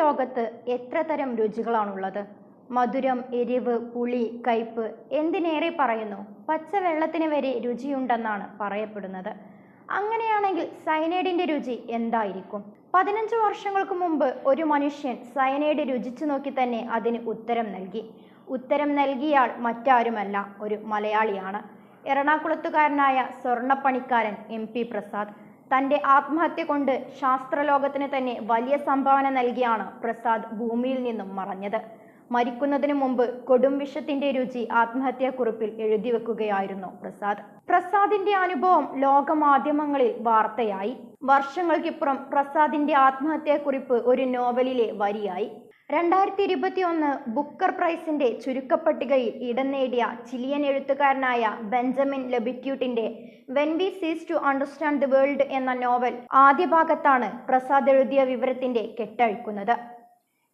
ലോകത്ത് എത്ര തരം രുചികളാണുള്ളത്? മധുരം എരിവ് പുളി കയ്പ് എന്തിനേറെ പറയുന്നു? പച്ചവെള്ളത്തിന് വരെ രുചിയുണ്ടെന്നാണ് പറയപ്പെടുന്നത്. അങ്ങനെയാണെങ്കിൽ സയനൈഡിന്റെ രുചി എന്തായിരിക്കും? പതിനഞ്ച് വർഷങ്ങൾക്ക് മുമ്പ് ഒരു മനുഷ്യൻ സയനൈഡ് രുചിച്ചു നോക്കി തന്നെ അതിന് ഉത്തരം നൽകി. ഉത്തരം നൽകിയാൾ മറ്റാരുമല്ല ഒരു മലയാളിയാണ്. എറണാകുളത്തുകാരനായ സ്വർണപ്പണിക്കാരൻ എം പി പ്രസാദ്. തന്റെ ആത്മഹത്യ കൊണ്ട് ശാസ്ത്രലോകത്തിന് തന്നെ വലിയ സംഭാവന നൽകിയാണ് പ്രസാദ് ഭൂമിയിൽ നിന്നും മറഞ്ഞത്. മരിക്കുന്നതിന് മുമ്പ് കൊടും വിഷത്തിന്റെ രുചി ആത്മഹത്യാക്കുറിപ്പിൽ എഴുതി വെക്കുകയായിരുന്നു പ്രസാദ്. പ്രസാദിന്റെ അനുഭവം ലോകമാധ്യമങ്ങളിൽ വാർത്തയായി. വർഷങ്ങൾക്കിപ്പുറം പ്രസാദിന്റെ ആത്മഹത്യാക്കുറിപ്പ് ഒരു നോവലിലെ വരിയായി. രണ്ടായിരത്തി ഇരുപത്തി ഒന്ന് ബുക്കർ പ്രൈസിന്റെ ചുരുക്കപ്പട്ടികയിൽ ഇടം നേടിയ ചിലിയൻ എഴുത്തുകാരനായ Benjamin ലബിറ്റ്യൂട്ടിന്റെ when we cease to understand the world എന്ന നോവൽ ആദ്യ ഭാഗത്താണ് പ്രസാദ് എഴുതിയ വിവരത്തിന്റെ കെട്ടഴിക്കുന്നത്.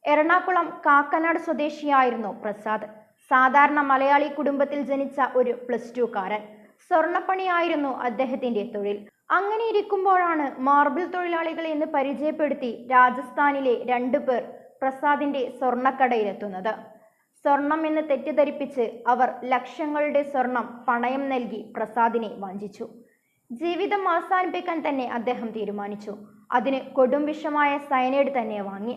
എറണാകുളം കാക്കനാട് സ്വദേശിയായിരുന്നു പ്രസാദ്. സാധാരണ മലയാളി കുടുംബത്തിൽ ജനിച്ച ഒരു പ്ലസ് ടുക്കാരൻ സ്വർണപ്പണിയായിരുന്നു അദ്ദേഹത്തിന്റെ തൊഴിൽ. അങ്ങനെ ഇരിക്കുമ്പോഴാണ് മാർബിൾ തൊഴിലാളികളെ എന്ന് പരിചയപ്പെടുത്തി രാജസ്ഥാനിലെ രണ്ടു പേർ പ്രസാദിന്റെ സ്വർണക്കടയിലെത്തുന്നത്. സ്വർണം എന്ന് തെറ്റിദ്ധരിപ്പിച്ച് അവർ ലക്ഷങ്ങളുടെ സ്വർണം പണയം നൽകി പ്രസാദിനെ വഞ്ചിച്ചു. ജീവിതം അവസാനിപ്പിക്കാൻ തന്നെ അദ്ദേഹം തീരുമാനിച്ചു. അതിന് കൊടും വിഷമായ സയനൈഡ് തന്നെ വാങ്ങി.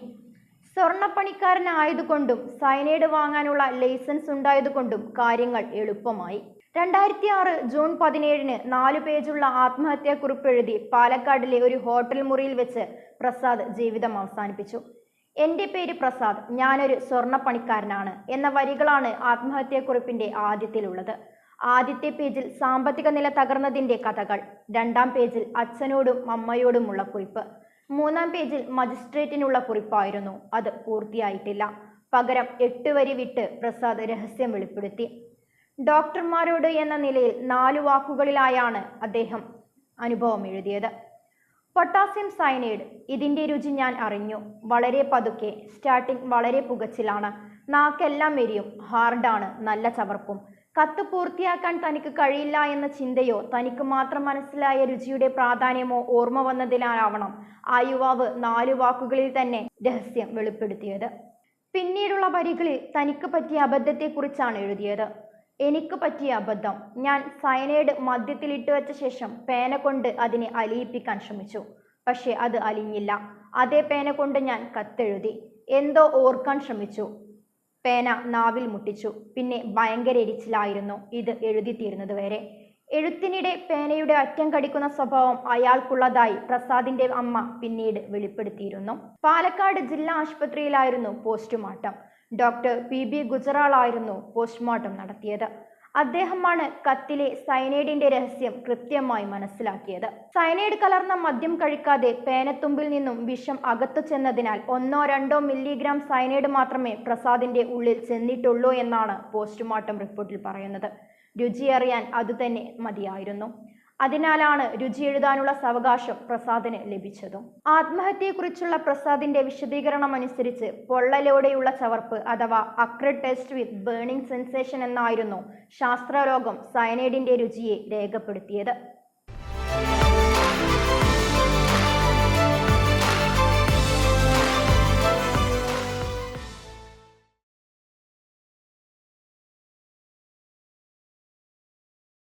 സ്വർണപ്പണിക്കാരനായതുകൊണ്ടും സയനൈഡ് വാങ്ങാനുള്ള ലൈസൻസ് ഉണ്ടായതുകൊണ്ടും കാര്യങ്ങൾ എളുപ്പമായി. രണ്ടായിരത്തി ആറ് ജൂൺ പതിനേഴിന് നാലു പേജുള്ള ആത്മഹത്യാക്കുറിപ്പ് എഴുതി പാലക്കാടിലെ ഒരു ഹോട്ടൽ മുറിയിൽ വെച്ച് പ്രസാദ് ജീവിതം അവസാനിപ്പിച്ചു. എന്റെ പേര് പ്രസാദ്. ഞാനൊരു സ്വർണപ്പണിക്കാരനാണ്. എന്ന വരികളാണ് ആത്മഹത്യാക്കുറിപ്പിന്റെ ആദ്യത്തിലുള്ളത്. ആദ്യത്തെ പേജിൽ സാമ്പത്തിക നില തകർന്നതിന്റെ കഥകൾ. രണ്ടാം പേജിൽ അച്ഛനോടും അമ്മയോടുമുള്ള കുറിപ്പ്. മൂന്നാം പേജിൽ മജിസ്ട്രേറ്റിനുള്ള കുറിപ്പായിരുന്നു. അത് പൂർത്തിയായിട്ടില്ല. പകരം എട്ട് വരി വിട്ട് പ്രസാദ് രഹസ്യം വെളിപ്പെടുത്തി. ഡോക്ടർമാരോട് എന്ന നിലയിൽ നാലു വാക്കുകളിലായാണ് അദ്ദേഹം അനുഭവം എഴുതിയത്. Potassium cyanide. ഇതിന്റെ രുചി ഞാൻ അറിഞ്ഞു. വളരെ പതുക്കെ സ്റ്റാർട്ടിംഗ് വളരെ പുകച്ചിലാണ്. നാക്കെല്ലാം എരിയും. ഹാർഡാണ് നല്ല ചവർപ്പും. കത്ത് പൂർത്തിയാക്കാൻ തനിക്ക് കഴിയില്ല എന്ന ചിന്തയോ തനിക്ക് മാത്രം മനസ്സിലായ രുചിയുടെ പ്രാധാന്യമോ ഓർമ്മ വന്നതിനാലാവണം ആ യുവാവ് നാലു വാക്കുകളിൽ തന്നെ രഹസ്യം വെളിപ്പെടുത്തിയത്. പിന്നീടുള്ള വരികളിൽ തനിക്ക് പറ്റിയ അബദ്ധത്തെക്കുറിച്ചാണ് എഴുതിയത്. എനിക്ക് പറ്റിയ അബദ്ധം. ഞാൻ സയനൈഡ് മദ്യത്തിൽ ഇട്ട് വെച്ച ശേഷം പേന കൊണ്ട് അതിനെ അലിയിപ്പിക്കാൻ ശ്രമിച്ചു. പക്ഷേ അത് അലിഞ്ഞില്ല. അതേ പേന കൊണ്ട് ഞാൻ കത്തെഴുതി. എന്തോ ഓർക്കാൻ ശ്രമിച്ചു. പേന നാവിൽ മുട്ടിച്ചു. പിന്നെ ഭയങ്കര എരിച്ചിലായിരുന്നു. ഇത് എഴുതി തീരുന്നത് വരെ. എഴുത്തിനിടെ പേനയുടെ അറ്റം കടിക്കുന്ന സ്വഭാവം അയാൾക്കുള്ളതായി പ്രസാദിന്റെ അമ്മ പിന്നീട് വെളിപ്പെടുത്തിയിരുന്നു. പാലക്കാട് ജില്ലാ ആശുപത്രിയിലായിരുന്നു പോസ്റ്റ്മോർട്ടം. ഡോക്ടർ പി ബി ഗുജറാളായിരുന്നു പോസ്റ്റ്മോർട്ടം നടത്തിയത്. അദ്ദേഹമാണ് കത്തിലെ സൈനൈഡിന്റെ രഹസ്യം കൃത്യമായി മനസ്സിലാക്കിയത്. സൈനൈഡ് കലർന്ന മദ്യം കഴിക്കാതെ പേനത്തുമ്പിൽ നിന്നും വിഷം അകത്തു ചെന്നതിനാൽ ഒന്നോ രണ്ടോ മില്ലിഗ്രാം സൈനൈഡ് മാത്രമേ പ്രസാദിന്റെ ഉള്ളിൽ ചെന്നിട്ടുള്ളൂ എന്നാണ് പോസ്റ്റ്മോർട്ടം റിപ്പോർട്ടിൽ പറയുന്നത്. രുചിയറിയാൻ അതുതന്നെ മതിയായിരുന്നു. അതിനാലാണ് രുചി എഴുതാനുള്ള സാവകാശം പ്രസാദിന് ലഭിച്ചതും. ആത്മഹത്യയെക്കുറിച്ചുള്ള പ്രസാദിന്റെ വിശദീകരണം അനുസരിച്ച് പൊള്ളലോടെയുള്ള ചവർപ്പ് അഥവാ acrid test with burning sensation എന്നായിരുന്നു ശാസ്ത്രലോകം സയനൈഡിന്റെ രുചിയെ രേഖപ്പെടുത്തിയത്.